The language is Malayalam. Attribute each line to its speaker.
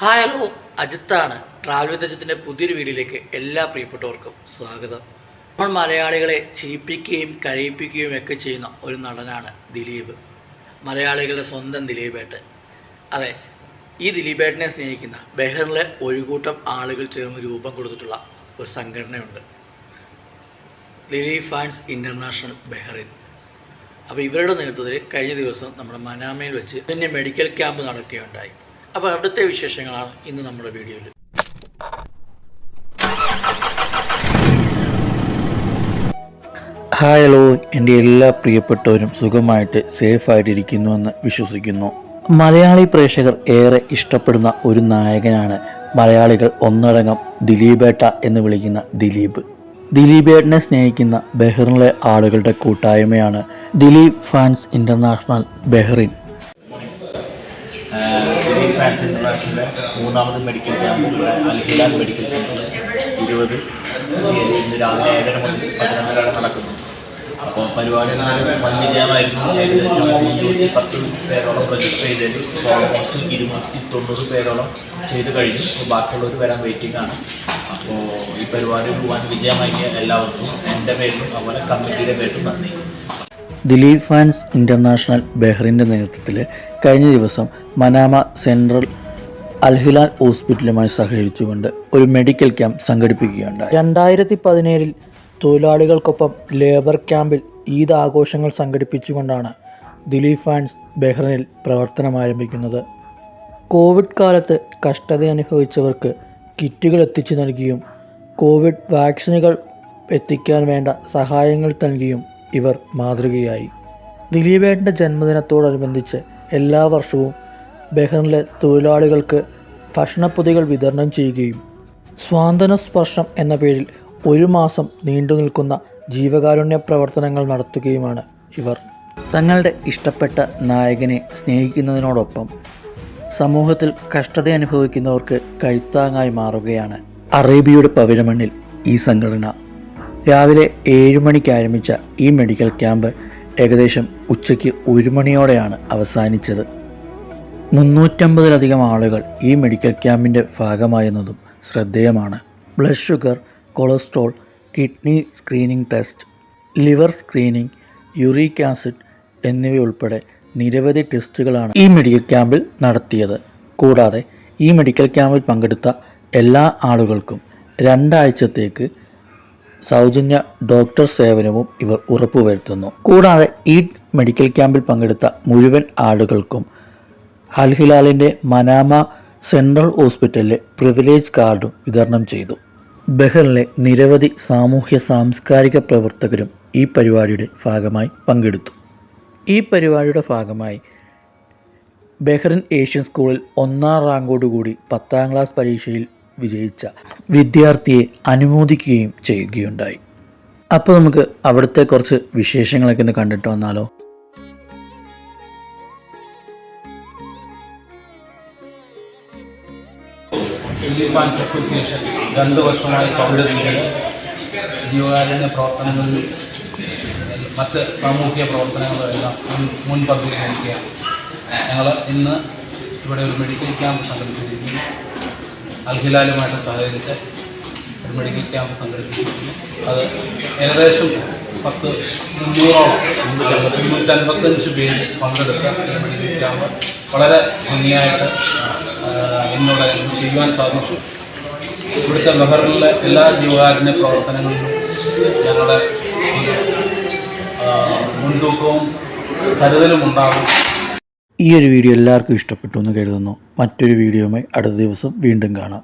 Speaker 1: Hi hello. അജിത്താണ്. ട്രാവൽ വിത്ത് അജിത്തിന്റെ പുതിയൊരു വീഡിയോയിലേക്ക് എല്ലാ പ്രിയപ്പെട്ടവർക്കും സ്വാഗതം. നമ്മൾ മലയാളികളെ ചിരിപ്പിക്കുകയും കരയിപ്പിക്കുകയും ഒക്കെ ചെയ്യുന്ന ഒരു നടനാണ് ദിലീപ്. മലയാളികളുടെ സ്വന്തം ദിലീപേട്ടൻ. അതെ ഈ ദിലീപേട്ടനെ സ്നേഹിക്കുന്ന ബെഹറിലെ ഒരു കൂട്ടം ആളുകൾ ചേർന്ന് രൂപം കൊടുത്തിട്ടുള്ള ഒരു സംഘടനയുണ്ട്. Dileep fans international Bahrain. അപ്പോൾ ഇവരുടെ നേതൃത്വത്തിൽ കഴിഞ്ഞ ദിവസം നമ്മുടെ മനാമയിൽ വെച്ച് ഇതിന്റെ മെഡിക്കൽ ക്യാമ്പ് നടക്കുകയുണ്ടായി. അപ്പോൾ അവിടുത്തെ വിശേഷങ്ങളാണ് ഇന്ന് നമ്മുടെ വീഡിയോയിൽ. ഹായ് ഹലോ എന്റെ എല്ലാ പ്രിയപ്പെട്ടവരും സുഖമായിട്ട് സേഫായിട്ടിരിക്കുന്നുവെന്ന് വിശ്വസിക്കുന്നു. മലയാളി പ്രേക്ഷകർ ഏറെ ഇഷ്ടപ്പെടുന്ന ഒരു നായകനാണ് മലയാളികൾ ഒന്നടങ്കം ദിലീപേട്ട എന്ന് വിളിക്കുന്ന ദിലീപ്. ദിലീപേട്ടനെ സ്നേഹിക്കുന്ന ബഹ്റിനിലെ ആളുകളുടെ കൂട്ടായ്മയാണ് Dileep fans international Bahrain.
Speaker 2: Fans ഇന്റർനാഷണലിലെ മൂന്നാമത് മെഡിക്കൽ ക്യാമ്പ് അൽഹിലാൽ മെഡിക്കൽ സെന്ററിൽ ഇരുപത് ഇന്ന് രാവിലെ ഏഴര മുതൽ പതിനൊന്നരാണ് നടക്കുന്നത് നടക്കുന്നു. അപ്പോൾ പരിപാടി എന്തായാലും വൻ വിജയമായിരുന്നു ഏകദേശം മുന്നൂറ്റി പത്ത് പേരോളം രജിസ്റ്റർ ചെയ്തതിൽ ഇപ്പോൾ ഓൾമോസ്റ്റ് ഇരുന്നൂറ്റി തൊണ്ണൂറ് പേരോളം ചെയ്ത് കഴിഞ്ഞു. അപ്പോൾ ബാക്കിയുള്ളവർ വരാൻ വെയിറ്റിംഗ് ആണ്. അപ്പോൾ ഈ പരിപാടി വൻ വിജയമായി എല്ലാവർക്കും എന്റെ പേരിലും അതുപോലെ കമ്മിറ്റിയുടെ പേരിലും നന്ദി.
Speaker 1: ദിലീപ് ഫാൻസ് ഇന്റർനാഷണൽ ബെഹ്റിന്റെ നേതൃത്വത്തിൽ കഴിഞ്ഞ ദിവസം മനാമ സെൻട്രൽ അൽഹിലാൽ ഹോസ്പിറ്റലുമായി സഹകരിച്ചുകൊണ്ട് ഒരു മെഡിക്കൽ ക്യാമ്പ് സംഘടിപ്പിക്കുകയുണ്ടായി. രണ്ടായിരത്തി പതിനേഴിൽ തൊഴിലാളികൾക്കൊപ്പം ലേബർ ക്യാമ്പിൽ ഈദ് ആഘോഷങ്ങൾ സംഘടിപ്പിച്ചുകൊണ്ടാണ് ദിലീപ് ഫാൻസ് ബെഹ്റിനിൽ പ്രവർത്തനം ആരംഭിക്കുന്നത്. കോവിഡ് കാലത്ത് കഷ്ടത അനുഭവിച്ചവർക്ക് കിറ്റുകൾ എത്തിച്ചു നൽകിയും കോവിഡ് വാക്സിനുകൾ എത്തിക്കാൻ വേണ്ട സഹായങ്ങൾ നൽകിയും ഇവർ മാതൃകയായി. ദിലീപേട്ടന്റെ ജന്മദിനത്തോടനുബന്ധിച്ച് എല്ലാ വർഷവും ബഹ്റിനിലെ തൊഴിലാളികൾക്ക് ഭക്ഷണപ്പൊതികൾ വിതരണം ചെയ്യുകയും സ്വാന്തന സ്പർശം എന്ന പേരിൽ ഒരു മാസം നീണ്ടു നിൽക്കുന്ന ജീവകാരുണ്യ പ്രവർത്തനങ്ങൾ നടത്തുകയുമാണ് ഇവർ. തങ്ങളുടെ ഇഷ്ടപ്പെട്ട നായകനെ സ്നേഹിക്കുന്നതിനോടൊപ്പം സമൂഹത്തിൽ കഷ്ടത അനുഭവിക്കുന്നവർക്ക് കൈത്താങ്ങായി മാറുകയാണ്. അറേബ്യയുടെ പവിഴമണ്ണിൽ ഈ സംഘടന രാവിലെ ഏഴ് മണിക്ക് ആരംഭിച്ച ഈ മെഡിക്കൽ ക്യാമ്പ് ഏകദേശം ഉച്ചയ്ക്ക് ഒരു മണിയോടെയാണ് അവസാനിച്ചത്. മുന്നൂറ്റമ്പതിലധികം ആളുകൾ ഈ മെഡിക്കൽ ക്യാമ്പിന്റെ ഭാഗമായെന്നതും ശ്രദ്ധേയമാണ്. Blood sugar cholesterol kidney screening test liver screening uric acid എന്നിവയുൾപ്പെടെ നിരവധി ടെസ്റ്റുകളാണ് ഈ മെഡിക്കൽ ക്യാമ്പിൽ നടത്തിയത്. കൂടാതെ ഈ മെഡിക്കൽ ക്യാമ്പിൽ പങ്കെടുത്ത എല്ലാ ആളുകൾക്കും രണ്ടാഴ്ചത്തേക്ക് സൗജന്യ ഡോക്ടർ സേവനവും ഇവർ ഉറപ്പുവരുത്തുന്നു. കൂടാതെ ഈ മെഡിക്കൽ ക്യാമ്പിൽ പങ്കെടുത്ത മുഴുവൻ ആളുകൾക്കും ഹൽഹിലാലിന്റെ മനാമ സെൻട്രൽ ഹോസ്പിറ്റലിലെ പ്രിവിലേജ് കാർഡും വിതരണം ചെയ്തു. ബഹറിലെ നിരവധി സാമൂഹ്യ സാംസ്കാരിക പ്രവർത്തകരും ഈ പരിപാടിയുടെ ഭാഗമായി പങ്കെടുത്തു. ഈ പരിപാടിയുടെ ഭാഗമായി ബഹ്റിൻ ഏഷ്യൻ സ്കൂളിൽ ഒന്നാം റാങ്കോടുകൂടി പത്താം ക്ലാസ് പരീക്ഷയിൽ വിജയിച്ച വിദ്യാർത്ഥിയെ അനുമോദിക്കുകയും ചെയ്യുകയുണ്ടായി. അപ്പോൾ നമുക്ക് അവിടുത്തെ കുറച്ച് വിശേഷങ്ങളൊക്കെ ഒന്ന് കണ്ടിട്ട് വന്നാലോ?
Speaker 2: ഫാൻസ് അസോസിയേഷൻ രണ്ട് വർഷമായി പൗരതീയിൽ ജീവകാരുണ്യ പ്രവർത്തനങ്ങളിൽ മറ്റ് സാമൂഹിക പ്രവർത്തനങ്ങളെല്ലാം മുൻ മുൻപന്തിയിൽ നിൽക്കുകയാണ്. ഞങ്ങൾ ഇന്ന് ഇവിടെ ഒരു മെഡിക്കൽ ക്യാമ്പ് സംഘടിപ്പിച്ചിരിക്കുന്നു. അൽഹിലാലുമായിട്ട് സഹകരിച്ച് ഒരു മെഡിക്കൽ ക്യാമ്പ് സംഘടിപ്പിച്ചിരുന്നു അത് ഏകദേശം പത്ത് മുന്നൂറോളം മുന്നൂറ്റൻപത്തഞ്ച് പേര് പങ്കെടുത്ത ഒരു മെഡിക്കൽ ക്യാമ്പ് വളരെ ഭംഗിയായിട്ട് എന്നുള്ള ചെയ്യുവാൻ സാധിച്ചു. ഇവിടുത്തെ ബഹറിലെ എല്ലാ ജീവകാരുണ്യ പ്രവർത്തനങ്ങളിലും ഞങ്ങളുടെ മുൻതൂക്കവും കരുതലും ഉണ്ടാകും.
Speaker 1: ഈ ഒരു വീഡിയോ എല്ലാവർക്കും ഇഷ്ടപ്പെട്ടു എന്ന് കരുതുന്നു. മറ്റൊരു വീഡിയോയുമായി അടുത്ത ദിവസം വീണ്ടും കാണാം.